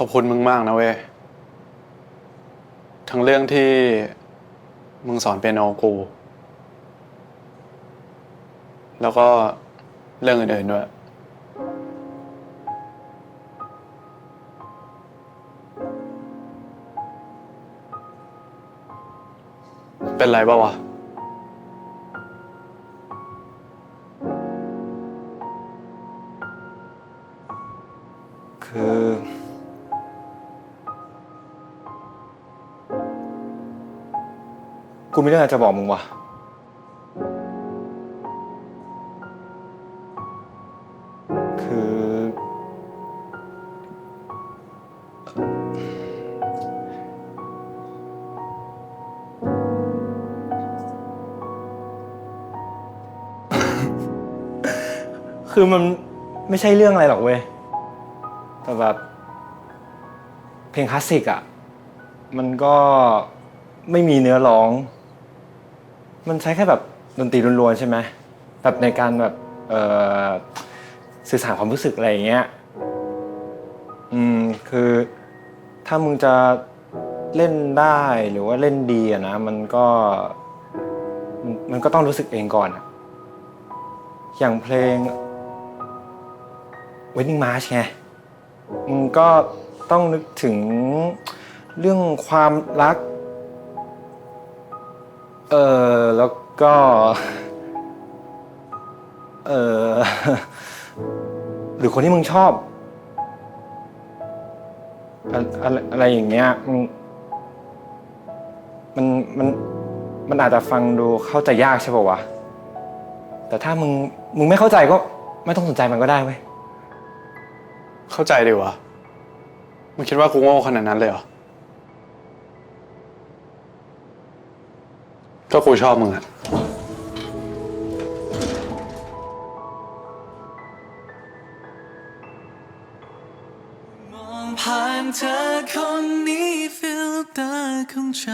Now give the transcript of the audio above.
ขอบคุณมึงมากนะเว้ยทั้งเรื่องที่มึงสอนเปียโนกู แล้วก็เรื่องอื่นๆด้วย เป็นไรปะวะคือ กูมีเรื่องอะไรจะบอกมึงว่ะ คือ คือมันไม่ใช่เรื่องอะไรหรอกเว้ย แต่แบบ เพลงคลาสสิกอะ มันก็ไม่มีเนื้อร้อง มันใช้แค่แบบดนตรีล้วนๆใช่ไหมแบบในการแบบเอ่อสื่อสารความรู้สึกอะไรอย่างเงี้ยอืมคือถ้ามึงจะเล่นได้หรือว่าเล่นดีอะนะมันก็มันมันก็ต้องรู้สึกเองก่อนอะอย่างเพลง Wedding March ไงมึงก็ต้องนึกถึงเรื่องความรัก เออแล้วก็ เออ หรือคนที่มึงชอบ อะอะไรอะไรอย่างเงี้ยมันมันมันมันอาจจะฟังดูเข้าใจยากใช่ป่าวะ แต่ถ้ามึงมึงไม่เข้าใจก็ไม่ต้องสนใจมันก็ได้เว้ย เข้าใจดีวะมึงคิดว่ากูโง่ขนาดนั้นเลยเหรอ ก็กูชอบมึงอะผ่านเธอคนนี้ฟิลเตอร์ของใจ